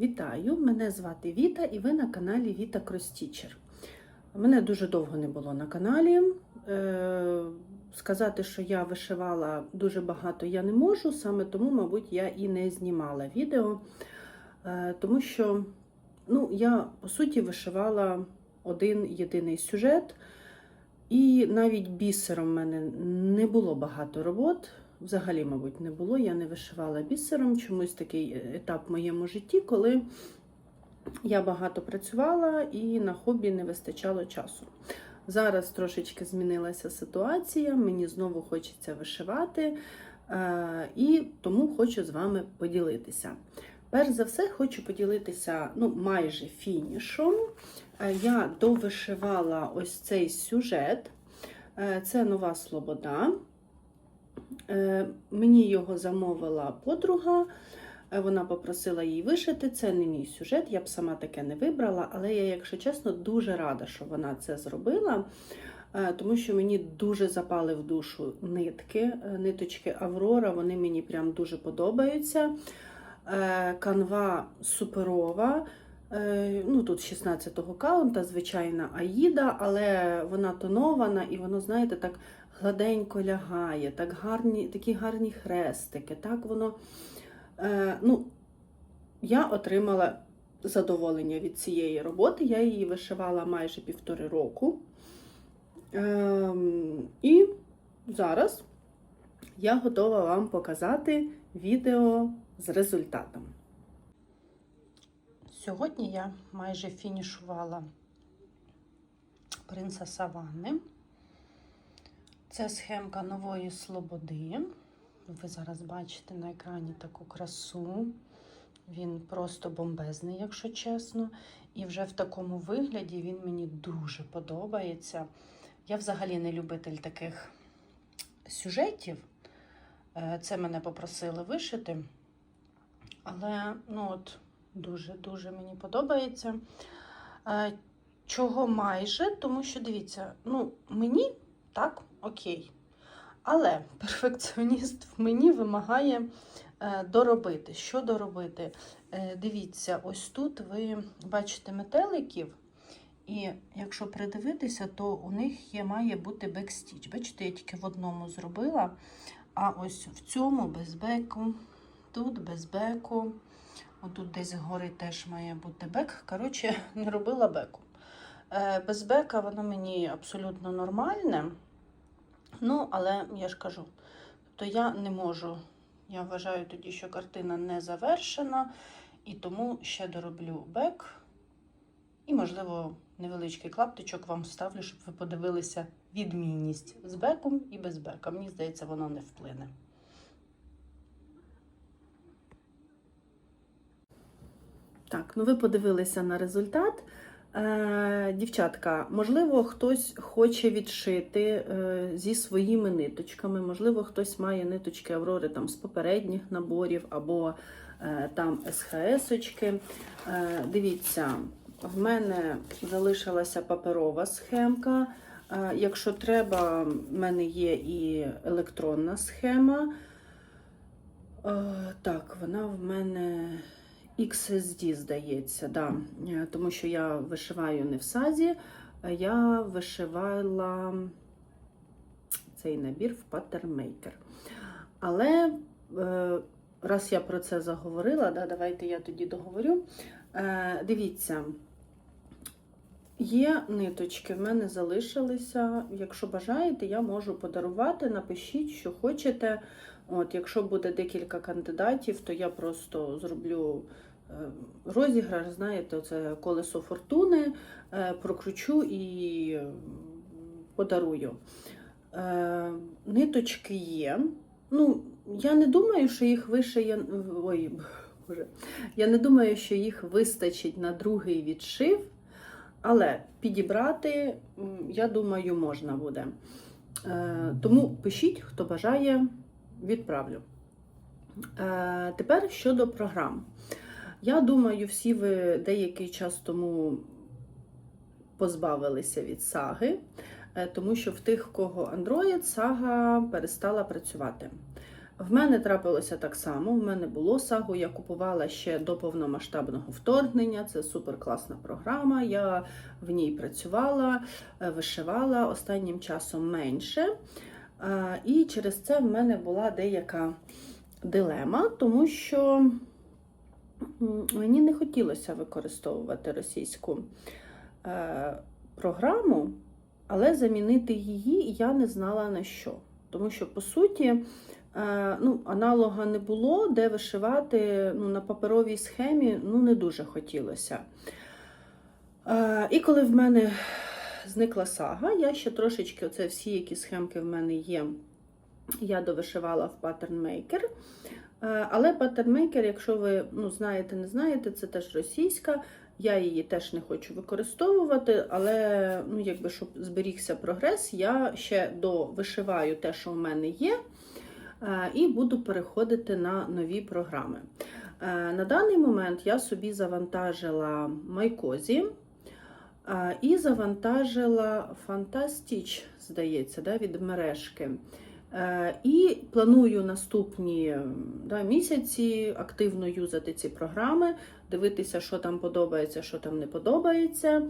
Вітаю! Мене звати Віта і ви на каналі Віта Кростічер. Мене дуже довго не було на каналі. Е, Сказати, що я вишивала дуже багато я не можу, саме тому, мабуть, я і не знімала відео, Е, тому що ну, я, по суті, вишивала один єдиний сюжет, і навіть бісером в мене не було багато робот. Взагалі, мабуть, не було. Я не вишивала бісером. Чомусь такий етап в моєму житті, коли я багато працювала і на хобі не вистачало часу. Зараз трошечки змінилася ситуація, мені знову хочеться вишивати, е, і тому хочу з вами поділитися. Перш за все, хочу поділитися ну, майже фінішом. Е, Я довишивала ось цей сюжет. Е, Це нова Слобода. Е, Мені його замовила подруга. Е, Вона попросила її вишити. Це не мій сюжет, я б сама таке не вибрала, але я, якщо чесно, дуже рада, що вона це зробила, е, тому що мені дуже запали в душу нитки, ниточки Аврора, вони мені прям дуже подобаються. Канва суперова. Ну, Тут 16-го каунта, звичайна Аїда, але вона тонована і воно, знаєте, так гладенько лягає, так гарні, такі гарні хрестики. так воно... Е, ну, я отримала задоволення від цієї роботи. Я її вишивала майже півтори року. Е, і зараз я готова вам показати відео з результатом. Сьогодні я майже фінішувала принца Саванни. Це схемка нової Слободи. Ви зараз бачите на екрані таку красу. Він просто бомбезний, якщо чесно. І вже в такому вигляді він мені дуже подобається. Я взагалі не любитель таких сюжетів. Е, Це мене попросили вишити. Але ну от, дуже-дуже мені подобається. Е, Чого майже? Тому що дивіться, ну, мені так, окей. Але перфекціоніст в мені вимагає е, доробити. Що доробити? Е, дивіться, ось тут ви бачите метеликів, і якщо придивитися, то у них є, має бути бекстіч. Бачите, я тільки в одному зробила, а ось в цьому без беку, тут без беку, отут десь згори теж має бути бек. Коротше, не робила беку. Е, Без бека воно мені абсолютно нормальне. Ну, але я ж кажу, то я не можу. Я вважаю тоді, що картина не завершена, і тому ще дороблю бек. І, можливо, невеличкий клаптичок вам ставлю, щоб ви подивилися відмінність з беком і без бека. Мені здається, воно не вплине. Так, ну ви подивилися на результат. Е, Дівчатка, можливо, хтось хоче відшити е, зі своїми ниточками, можливо, хтось має ниточки Аврори там, з попередніх наборів або е, там СХС-очки. Дивіться, в мене залишилася паперова схемка. Якщо треба, в мене є і електронна схема. Так, вона в мене. XSD, здається, да. Е, тому що я вишиваю не в сазі, я вишивала цей набір в паттернмейкер. Але е, раз я про це заговорила, да, давайте я тоді договорю. Е, Дивіться, є ниточки, в мене залишилися. Якщо бажаєте, я можу подарувати, напишіть, що хочете. От, Якщо буде декілька кандидатів, то я просто зроблю е, розіграш, знаєте, це колесо фортуни, е, прокручу і е, подарую. Ниточки є. Ну, я не думаю, що їх вишиє. Ой, боже. Я не думаю, що їх вистачить на другий відшив, але підібрати, я думаю, можна буде. Тому пишіть, хто бажає відправлю. Е, Тепер щодо програм. Я думаю, всі ви деякий час тому позбавилися від саги, е, тому що в тих, кого Android, сага перестала працювати. В мене трапилося так само. В мене було сагу. Я купувала ще до повномасштабного вторгнення. Це супер класна програма. Я в ній працювала, е, вишивала останнім часом менше. Е, І через це в мене була деяка дилема, тому що мені не хотілося використовувати російську е, програму, але замінити її я не знала на що. Тому що, по суті, е, ну, аналога не було, де вишивати ну, на паперовій схемі ну, не дуже хотілося. І коли в мене зникла сага, я ще трошечки, оце всі, які схемки в мене є, я довишивала в Pattern Maker. Е, Але Pattern Maker, якщо ви ну, знаєте, не знаєте, це теж російська. Я її теж не хочу використовувати, але ну, якби, щоб зберігся прогрес, я ще довишиваю те, що в мене є, е, і буду переходити на нові програми. Е, На даний момент я собі завантажила Майкозі і завантажила Fantastic, здається, да, від мережки. Е, І планую наступні да, місяці активно юзати ці програми, дивитися, що там подобається, що там не подобається. Е,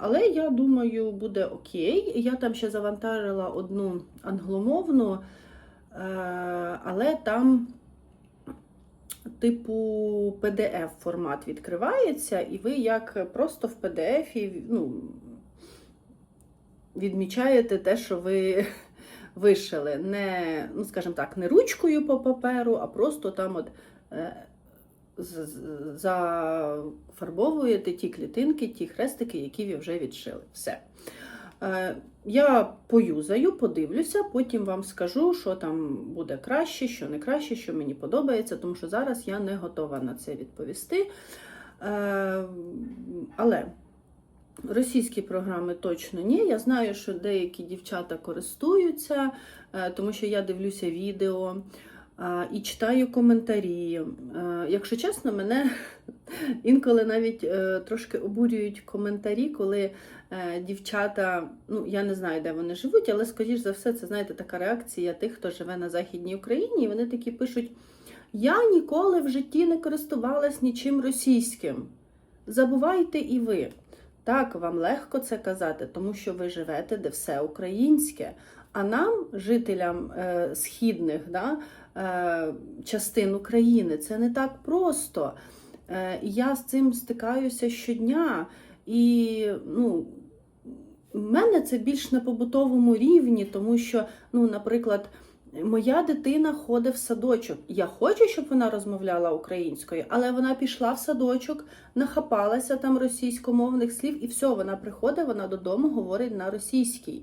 Але я думаю, буде окей. Я там ще завантажила одну англомовну, е, але там, типу, PDF формат відкривається, і ви як просто в PDF ну, відмічаєте те, що ви вишили. Не, ну, скажімо так, не ручкою по паперу, а просто там от. е, зафарбовуєте ті клітинки, ті хрестики, які ви вже відшили. Все. Е, Я поюзаю, подивлюся, потім вам скажу, що там буде краще, що не краще, що мені подобається, тому що зараз я не готова на це відповісти. Е, Але російські програми точно ні. Я знаю, що деякі дівчата користуються, е, тому що я дивлюся відео. І читаю коментарі. Якщо чесно, мене інколи навіть е, трошки обурюють коментарі, коли е, дівчата, ну я не знаю, де вони живуть, але скоріш за все, це знаєте, така реакція тих, хто живе на Західній Україні. І вони такі пишуть: Я ніколи в житті не користувалась нічим російським. Забувайте і ви. Так, вам легко це казати, тому що ви живете, де все українське. А нам, жителям е, східних да, е, частин України, це не так просто. Е, і я з цим стикаюся щодня. І ну, в мене це більш на побутовому рівні, тому що, ну, наприклад, моя дитина ходить в садочок. Я хочу, щоб вона розмовляла українською, але вона пішла в садочок, нахапалася там російськомовних слів, і все, вона приходить, вона додому говорить на російській.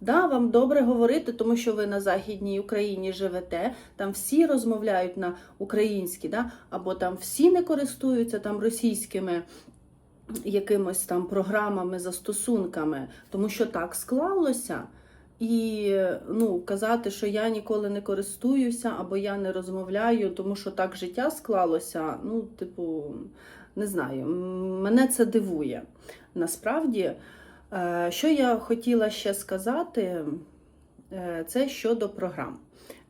Да, вам добре говорити, тому що ви на Західній Україні живете, там всі розмовляють на українській, да? або там всі не користуються там російськими якимось там програмами, застосунками, тому що так склалося. І ну, казати, що я ніколи не користуюся або я не розмовляю, тому що так життя склалося, ну, типу, не знаю, мене це дивує. Насправді, що я хотіла ще сказати, е, це щодо програм.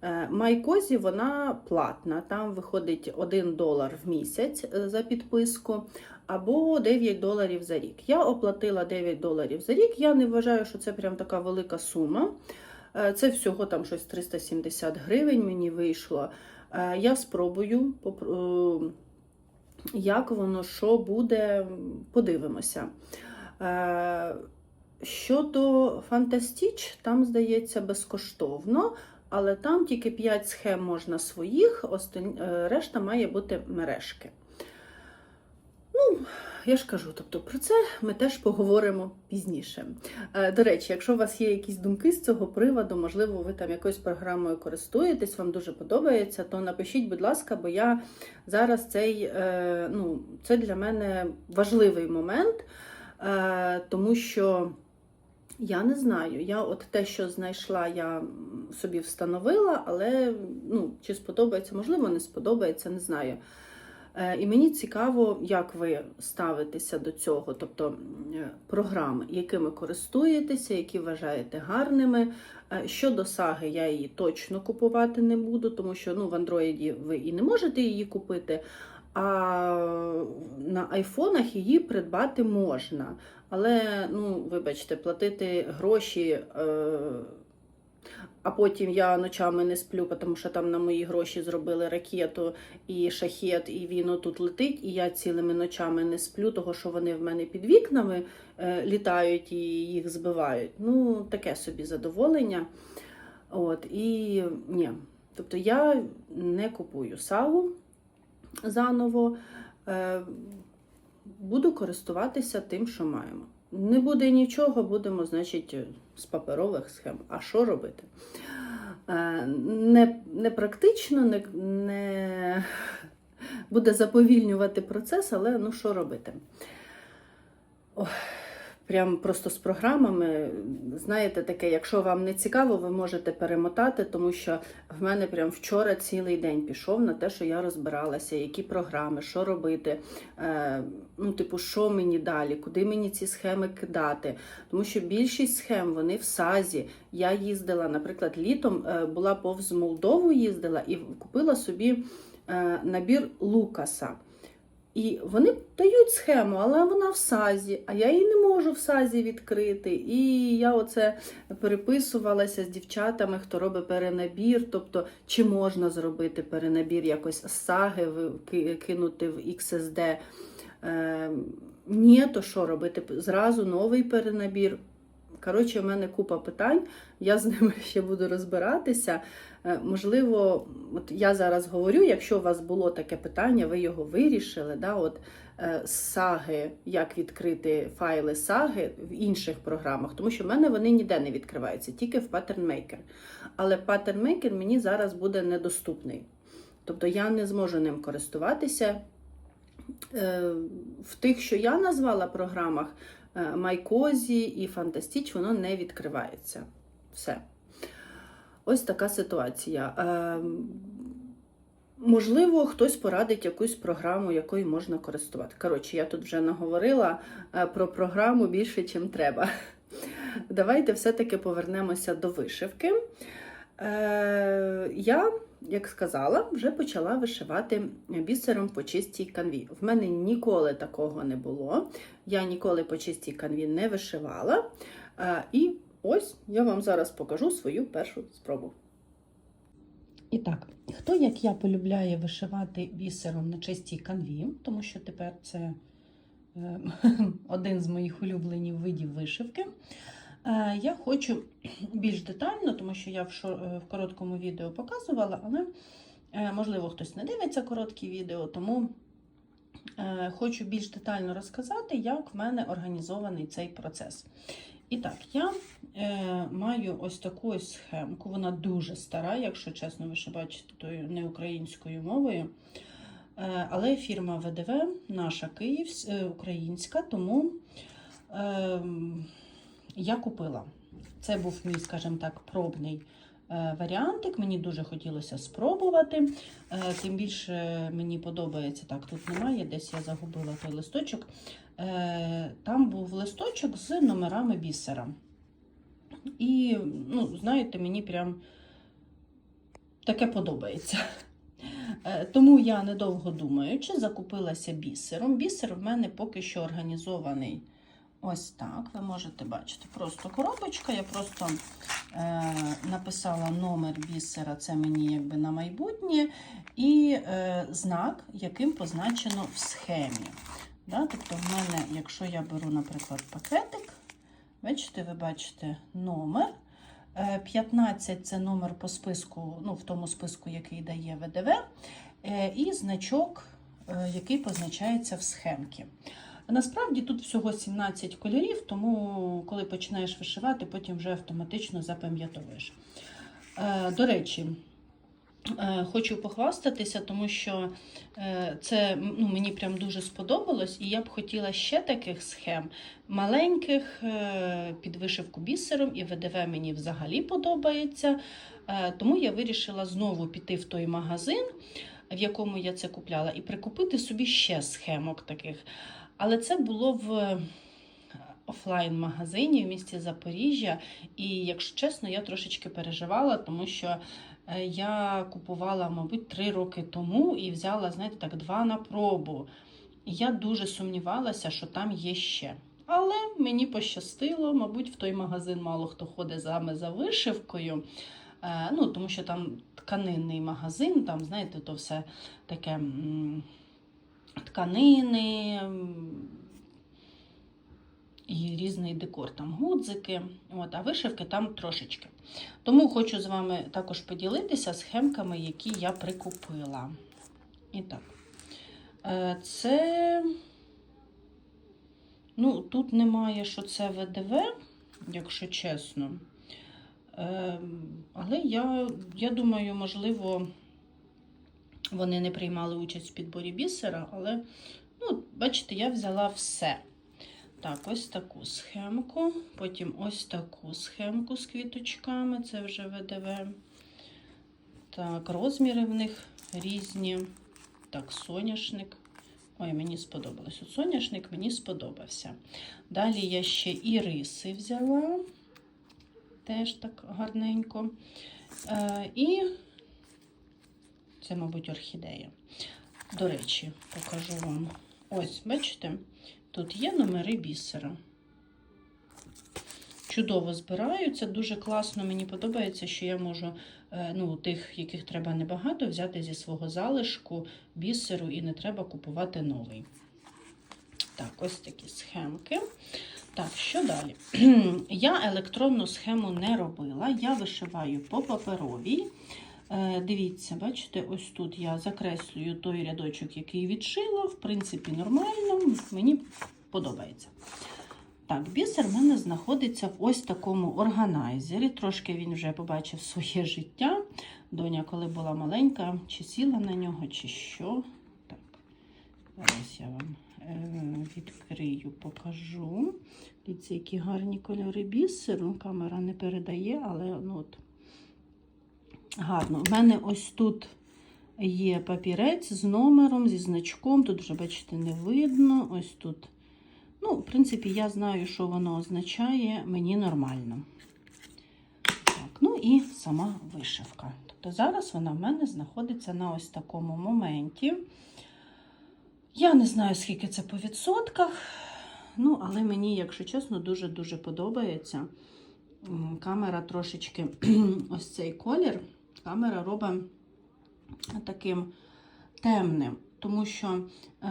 Е, Майкозі вона платна, там виходить 1 долар в місяць е, за підписку або 9 доларів за рік. Я оплатила 9 доларів за рік. Я не вважаю, що це прям така велика сума. Е, Це всього там щось 370 гривень мені вийшло. Е, Я спробую, е, як воно що буде, подивимося. Е, Щодо Фантастіч, там, здається, безкоштовно, але там тільки 5 схем можна своїх, е, решта має бути мережки. Ну, я ж кажу, тобто про це ми теж поговоримо пізніше. Е, До речі, якщо у вас є якісь думки з цього приводу, можливо, ви там якоюсь програмою користуєтесь, вам дуже подобається, то напишіть, будь ласка, бо я зараз цей, ну, це для мене важливий момент, тому що. Я не знаю. Я от те, що знайшла, я собі встановила, але ну, чи сподобається, можливо, не сподобається, не знаю. Е, І мені цікаво, як ви ставитеся до цього, тобто е, програми, якими користуєтеся, які вважаєте гарними. Е, Щодо саги, я її точно купувати не буду, тому що ну, в Андроїді ви і не можете її купити. А на айфонах її придбати можна. Але, ну, вибачте, платити гроші, е, а потім я ночами не сплю, тому що там на мої гроші зробили ракету і шахет, і він отут летить, і я цілими ночами не сплю, того що вони в мене під вікнами е, літають і їх збивають. Ну, таке собі задоволення. От, і ні. Тобто я не купую сагу заново. Е, буду користуватися тим, що маємо. Не буде нічого, будемо, значить, з паперових схем. А що робити? Е, Не, не практично, не, не буде заповільнювати процес, але ну що робити? Ох, прям просто з програмами, знаєте, таке, якщо вам не цікаво, ви можете перемотати, тому що в мене прям вчора цілий день пішов на те, що я розбиралася, які програми, що робити, е, ну, типу, що мені далі, куди мені ці схеми кидати. Тому що більшість схем вони в САЗі. Я їздила, наприклад, літом е, була повз Молдову, їздила і купила собі е, набір Лукаса. І вони дають схему, але вона в САЗі, а я її не можу в САЗі відкрити. І я оце переписувалася з дівчатами, хто робить перенабір, тобто чи можна зробити перенабір якось з саги кинути в XSD. Е, ні, то що робити? Зразу новий перенабір. Коротше, в мене купа питань, я з ними ще буду розбиратися. Е, Можливо, от я зараз говорю, якщо у вас було таке питання, ви його вирішили. Да, от, е, саги, як відкрити файли саги в інших програмах, тому що в мене вони ніде не відкриваються, тільки в Pattern Maker. Але Pattern Maker мені зараз буде недоступний. Тобто я не зможу ним користуватися. Е, В тих, що я назвала програмах, MyCozy і Fantastic, воно не відкривається. Все. Ось така ситуація. Е, Можливо, хтось порадить якусь програму, якою можна користувати. Коротше, я тут вже наговорила е, про програму більше, чим треба. Давайте все-таки повернемося до вишивки. Е, Я, як сказала, вже почала вишивати бісером по чистій канві. В мене ніколи такого не було. Я ніколи по чистій канві не вишивала. Е, І ось я вам зараз покажу свою першу спробу. І так, хто як я полюбляє вишивати бісером на чистій канві, тому що тепер це е, один з моїх улюблених видів вишивки. Е, Я хочу більш детально, тому що я в, е, короткому відео показувала, але можливо хтось не дивиться короткі відео, тому хочу більш детально розказати, як в мене організований цей процес. І так, я маю ось таку схемку. Вона дуже стара, якщо чесно, ви ще бачите, тою не українською мовою. Е, але фірма ВДВ, наша Київсь, е, українська, тому е, я купила. Це був мій, скажімо так, пробний е, варіантик. Мені дуже хотілося спробувати. Е, тим більше мені подобається, так, тут немає, десь я загубила той листочок. Е, там був листочок з номерами бісера. І, ну, знаєте, мені прям таке подобається. Е, Тому я, недовго думаючи, закупилася бісером. Бісер в мене поки що організований ось так. Ви можете бачити, просто коробочка. Я просто е, написала номер бісера, це мені якби на майбутнє, і е, знак, яким позначено в схемі. Да? Тобто, в мене, якщо я беру, наприклад, пакетик, бачите, ви бачите номер. Е, 15 це номер по списку, ну, в тому списку, який дає ВДВ, е, і значок, е, який позначається в схемці. Насправді тут всього 17 кольорів, тому коли починаєш вишивати, потім вже автоматично запам'ятовуєш. Е, До речі, е, хочу похвастатися, тому що е, це ну, мені прям дуже сподобалось, і я б хотіла ще таких схем маленьких е, під вишивку бісером, і ВДВ мені взагалі подобається. Е, Тому я вирішила знову піти в той магазин. в якому я це купляла, і прикупити собі ще схемок таких. Але це було в офлайн-магазині в місті Запоріжжя. І, якщо чесно, я трошечки переживала, тому що е, я купувала, мабуть, три роки тому і взяла, знаєте, так, два на пробу. Я дуже сумнівалася, що там є ще. Але мені пощастило, мабуть, в той магазин мало хто ходить саме за вишивкою. Е, ну, тому що там тканинний магазин, там, знаєте, то все таке тканини і різний декор, там гудзики, от, а вишивки там трошечки. Тому хочу з вами також поділитися схемками, які я прикупила. І так, е, це. Ну, тут немає, що це ВДВ, якщо чесно. Ем, Але я, я думаю, можливо, вони не приймали участь в підборі бісера, але, ну, бачите, я взяла все. Так, ось таку схемку, потім ось таку схемку з квіточками, це вже ВДВ. Так, розміри в них різні. Так, соняшник. Ой, мені сподобалось. От соняшник мені сподобався. Далі я ще і риси взяла. Теж так гарненько. Е, і це, мабуть, орхідея. До речі, покажу вам. Ось, бачите, тут є номери бісера. Чудово збираються, дуже класно. Мені подобається, що я можу е, ну, тих, яких треба небагато, взяти зі свого залишку бісеру і не треба купувати новий. Так, ось такі схемки. Так, що далі? Я електронну схему не робила, я вишиваю по паперовій. Е, Дивіться, бачите, ось тут я закреслюю той рядочок, який відшила. В принципі, нормально, мені подобається. Так, бісер в мене знаходиться в ось такому органайзері. Трошки він вже побачив своє життя. Доня, коли була маленька, чи сіла на нього, чи що. Так, зараз я вам е, відкрию, покажу. Дивіться, які гарні кольори бісеру. Камера не передає, але ну, от, гарно. У мене ось тут є папірець з номером, зі значком. Тут вже, бачите, не видно. Ось тут. Ну, в принципі, я знаю, що воно означає, мені нормально. Так, ну і сама вишивка. Тобто зараз вона в мене знаходиться на ось такому моменті. Я не знаю, скільки це по відсотках. Ну, але мені, якщо чесно, дуже-дуже подобається. Камера трошечки ось цей колір. Камера робить таким темним. Тому що е,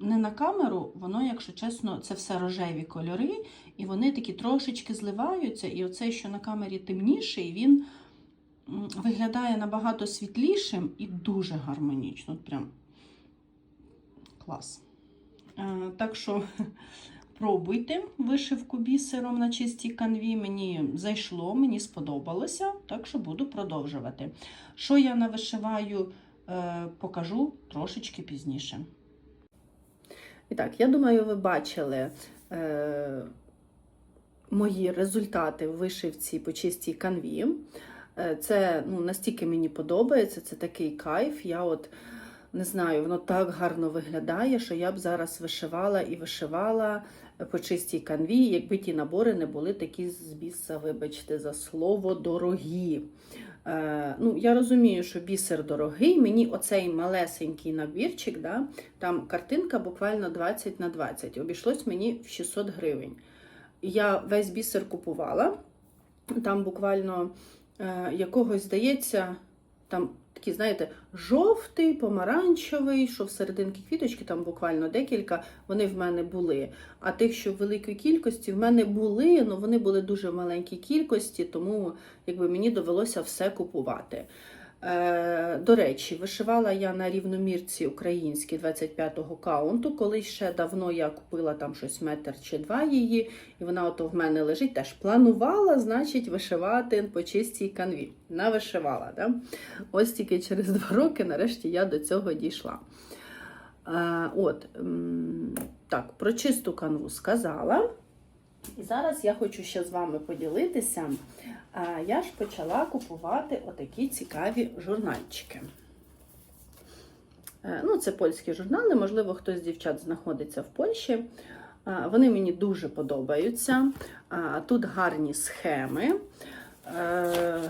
не на камеру, воно, якщо чесно, це все рожеві кольори, і вони такі трошечки зливаються. І оцей, що на камері темніший, він виглядає набагато світлішим і дуже гармонічно. От прям клас. Е, так що пробуйте вишивку бісером на чистій канві. Мені зайшло, мені сподобалося, так що буду продовжувати. Що я навишиваю? Е, покажу трошечки пізніше. І так, я думаю, ви бачили е, мої результати в вишивці по чистій канві. Е, це ну, настільки мені подобається, це такий кайф. Я от не знаю, воно так гарно виглядає, що я б зараз вишивала і вишивала по чистій канві, якби ті набори не були такі з біса, вибачте, за слово дорогі. Е, ну, Я розумію, що бісер дорогий. Мені оцей малесенький набірчик, да, там картинка буквально 20 на 20. Обійшлось мені в 600 гривень. Я весь бісер купувала. Там буквально е, якогось, здається, там такий, знаєте, жовтий, помаранчевий, що всерединки серединки квіточки, там буквально декілька, вони в мене були. А тих, що в великій кількості, в мене були, але вони були дуже в маленькій кількості, тому якби мені довелося все купувати. Е, до речі, вишивала я на рівномірці українській 25-го каунту. Колись ще давно я купила там щось метр чи два її, і вона ото в мене лежить. Теж планувала, значить, вишивати по чистій канві. Навишивала. Да? Ось тільки через два роки, нарешті, я до цього дійшла. Е, от, так, про чисту канву сказала. І зараз я хочу ще з вами поділитися. Я ж почала купувати отакі цікаві журнальчики. Е, Ну, це польські журнали, можливо, хтось з дівчат знаходиться в Польщі. Вони мені дуже подобаються. Тут гарні схеми. Е,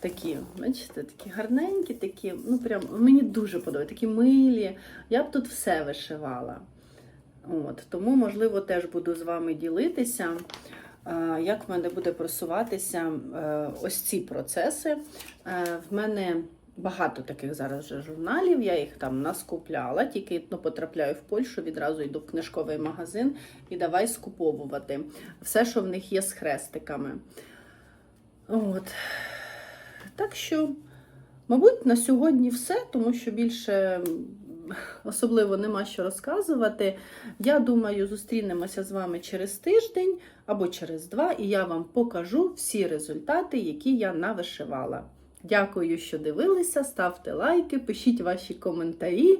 Такі, бачите, такі гарненькі, такі, ну прям мені дуже подобаються, такі милі. Я б тут все вишивала. От, тому, можливо, теж буду з вами ділитися, е, як в мене буде просуватися е, ось ці процеси. Е, В мене багато таких зараз вже журналів, я їх там наскупляла, тільки ну, потрапляю в Польщу, відразу йду в книжковий магазин і давай скуповувати все, що в них є з хрестиками. От. Так що, мабуть, на сьогодні все, тому що більше особливо нема що розказувати. Я думаю, зустрінемося з вами через тиждень або через два, і я вам покажу всі результати, які я навишивала. Дякую, що дивилися. Ставте лайки, пишіть ваші коментарі,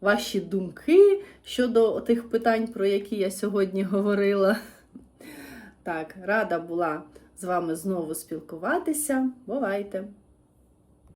ваші думки щодо тих питань, про які я сьогодні говорила. Так, рада була з вами знову спілкуватися. Бувайте!